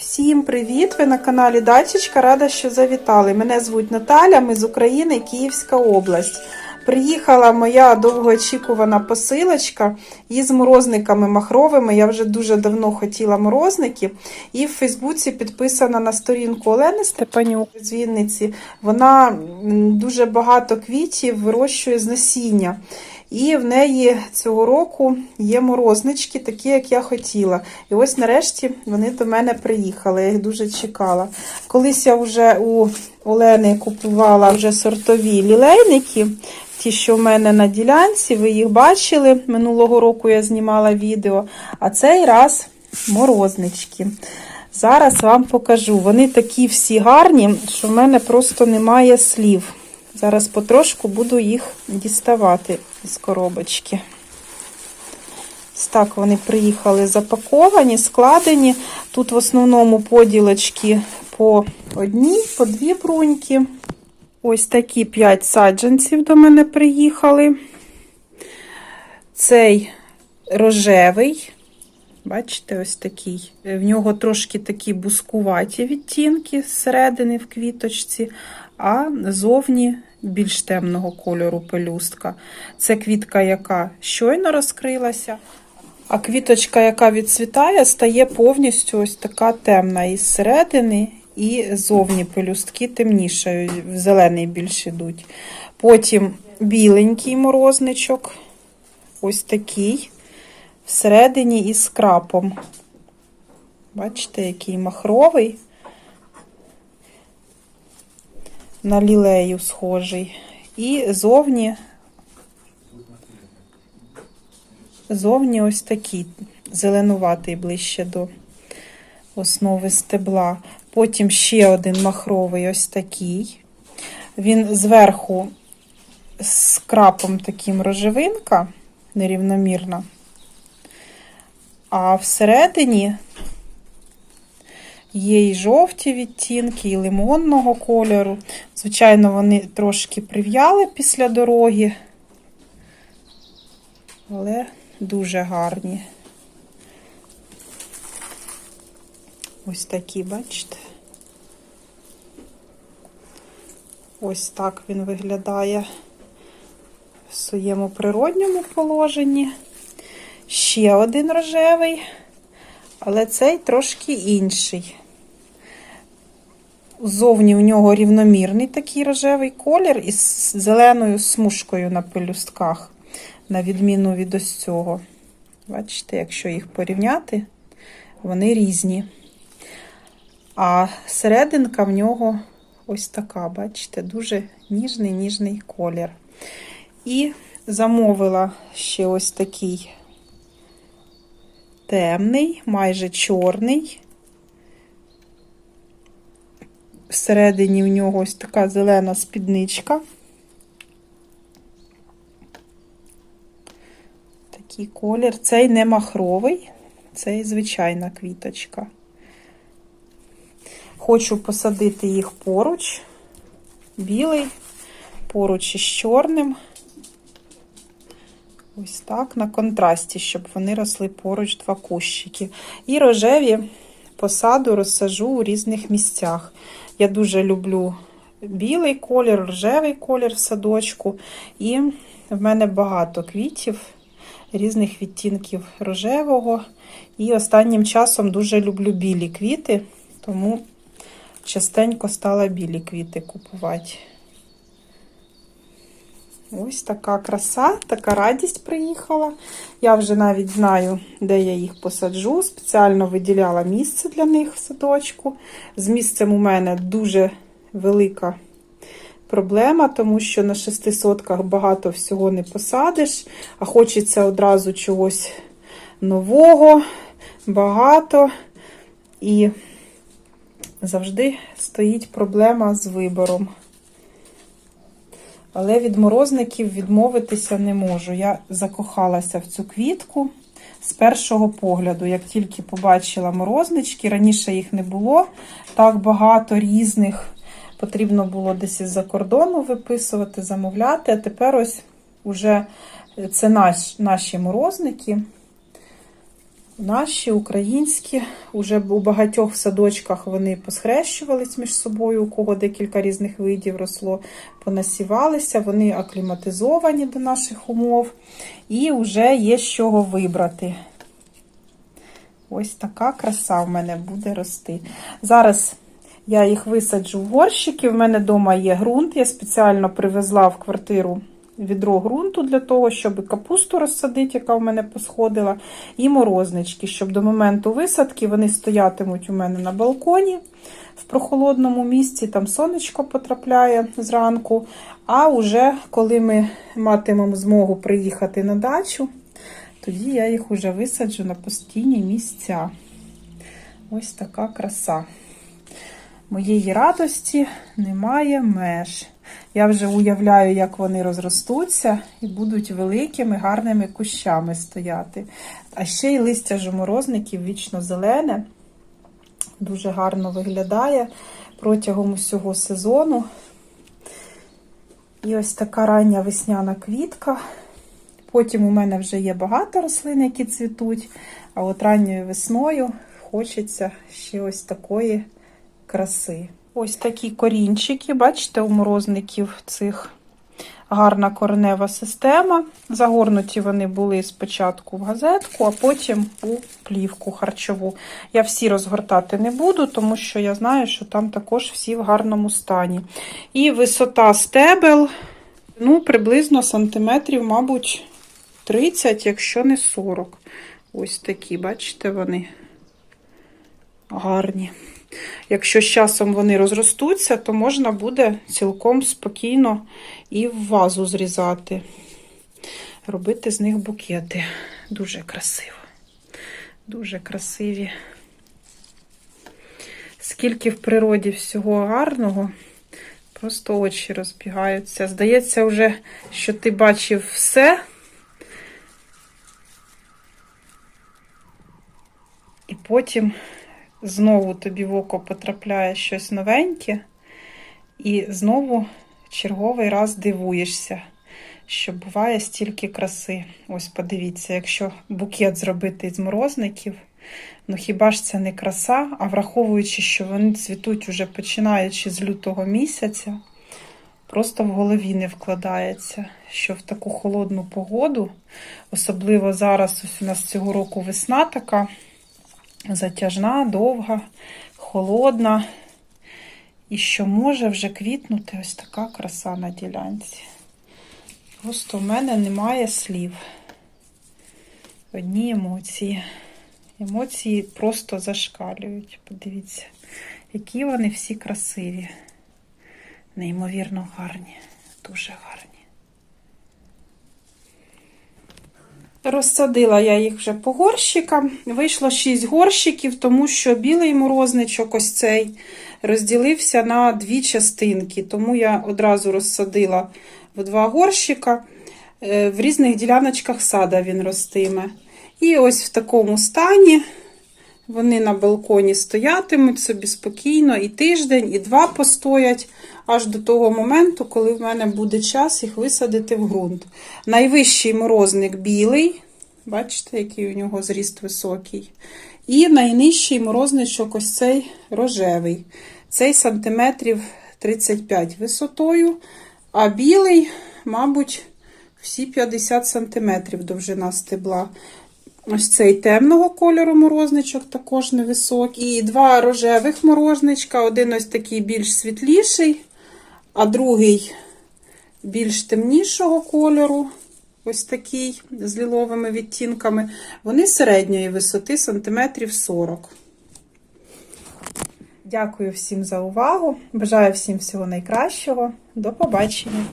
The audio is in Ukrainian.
Всім привіт! Ви на каналі Дачечка. Рада, що завітали. Мене звуть Наталя, ми з України, Київська область. Приїхала моя довгоочікувана посилочка із морозниками махровими. Я вже дуже давно хотіла морозники. І в Фейсбуці підписана на сторінку Олени Степанюк з Вінниці. Вона дуже багато квітів вирощує з насіння. І в неї цього року є морознички, такі, як я хотіла. І ось нарешті вони до мене приїхали. Я їх дуже чекала. Колись я вже у Олени купувала вже сортові лілейники, ті, що в мене на ділянці, ви їх бачили. Минулого року я знімала відео. А цей раз морознички. Зараз вам покажу. Вони такі всі гарні, що в мене просто немає слів. Зараз потрошку буду їх діставати з коробочки. Ось так вони приїхали запаковані, складені. Тут в основному поділочки по одній, по дві бруньки. Ось такі 5 саджанців до мене приїхали. Цей рожевий. Бачите, ось такий. В нього трошки такі бускуваті відтінки зсередини в квіточці, а зовні більш темного кольору пелюстка. Це квітка, яка щойно розкрилася. А квіточка, яка відцвітає, стає повністю ось така темна із середини, і зовні пелюстки темнішають, в зелений більш ідуть. Потім біленький морозничок, ось такий, всередині із крапом. Бачите, який махровий, на лілею схожий. І зовні Зовні ось такий, зеленуватий ближче до основи стебла. Потім ще один махровий ось такий. Він зверху з крапом таким рожевинка, нерівномірна. А всередині є і жовті відтінки, і лимонного кольору. Звичайно, вони трошки прив'яли після дороги, але дуже гарні. Ось такі, бачите? Ось так він виглядає в своєму природньому положенні. Ще один рожевий, але цей трошки інший. Зовні в нього рівномірний такий рожевий колір із зеленою смужкою на пелюстках на відміну від ось цього. Бачите, якщо їх порівняти, вони різні. А серединка в нього ось така, бачите, дуже ніжний ніжний колір. І замовила ще ось такий темний, майже чорний. Всередині в нього ось така зелена спідничка. Такий колір. Цей не махровий, цей звичайна квіточка. Хочу посадити їх поруч, білий, поруч із чорним. Ось так, на контрасті, щоб вони росли поруч два кущики. І рожеві посаду розсажу у різних місцях. Я дуже люблю білий колір, рожевий колір в садочку. І в мене багато квітів різних відтінків рожевого. І останнім часом дуже люблю білі квіти, тому частенько стала білі квіти купувати. Ось така краса, така радість приїхала. Я вже навіть знаю, де я їх посаджу. Спеціально виділяла місце для них в садочку. З місцем у мене дуже велика проблема, тому що на шести сотках багато всього не посадиш, а хочеться одразу чогось нового, багато. І завжди стоїть проблема з вибором. Але від морозників відмовитися не можу. Я закохалася в цю квітку з першого погляду. Як тільки побачила морознички, раніше їх не було так багато різних. Потрібно було десь із-за кордону виписувати, замовляти. А тепер ось уже це наш, наші морозники. Наші українські, уже у багатьох садочках вони посхрещувались між собою, у кого декілька різних видів росло, понасівалися, вони акліматизовані до наших умов, і вже є з чого вибрати. Ось така краса в мене буде рости. Зараз я їх висаджу в горщики. В мене вдома є ґрунт. Я спеціально привезла в квартиру відро ґрунту для того, щоб капусту розсадити, яка в мене посходила, і морознички, щоб до моменту висадки вони стоятимуть у мене на балконі в прохолодному місці, там сонечко потрапляє зранку. А вже коли ми матимемо змогу приїхати на дачу, тоді я їх уже висаджу на постійні місця. Ось така краса. Моєї радості немає меж. Я вже уявляю, як вони розростуться і будуть великими, гарними кущами стояти. А ще й листя жоморозників вічно зелене, дуже гарно виглядає протягом усього сезону. І ось така рання весняна квітка. Потім у мене вже є багато рослин, які цвітуть, а от ранньою весною хочеться ще ось такої краси. Ось такі корінчики, бачите, у морозників цих гарна коренева система. Загорнуті вони були спочатку в газетку, а потім у плівку харчову. Я всі розгортати не буду, тому що я знаю, що там також всі в гарному стані. І висота стебел, ну, приблизно сантиметрів, мабуть, 30, якщо не 40. Ось такі, бачите, вони гарні. Якщо з часом вони розростуться, то можна буде цілком спокійно і в вазу зрізати, робити з них букети. Дуже красиво. Дуже красиві. Скільки в природі всього гарного, просто очі розбігаються. Здається, вже, що ти бачив все. І потім знову тобі в око потрапляє щось новеньке, і знову черговий раз дивуєшся, що буває стільки краси. Ось подивіться, якщо букет зробити з морозників, ну хіба ж це не краса, а враховуючи, що вони цвітуть уже починаючи з лютого місяця, просто в голові не вкладається, що в таку холодну погоду, особливо зараз ось у нас цього року весна така затяжна, довга, холодна. І що може вже квітнути ось така краса на ділянці. Просто в мене немає слів. Одні емоції. Емоції просто зашкалюють. Подивіться, які вони всі красиві, неймовірно гарні, дуже гарні. Розсадила я їх вже по горщикам. Вийшло 6 горщиків, тому що білий морозничок, ось цей, розділився на дві частинки. Тому я одразу розсадила в два горщика. Е, В різних діляночках сада він ростиме. І ось в такому стані вони на балконі стоятимуть собі спокійно і тиждень, і два постоять, аж до того моменту, коли в мене буде час їх висадити в ґрунт. Найвищий морозник білий, бачите, який у нього зріст високий. І найнижчий морозничок ось цей рожевий. Цей сантиметрів 35 висотою, а білий, мабуть, всі 50 сантиметрів довжина стебла. Ось цей темного кольору морозничок також невисокий. І два рожевих морозничка. Один ось такий більш світліший, а другий більш темнішого кольору. Ось такий з ліловими відтінками. Вони середньої висоти сантиметрів 40. Дякую всім за увагу. Бажаю всім всього найкращого. До побачення!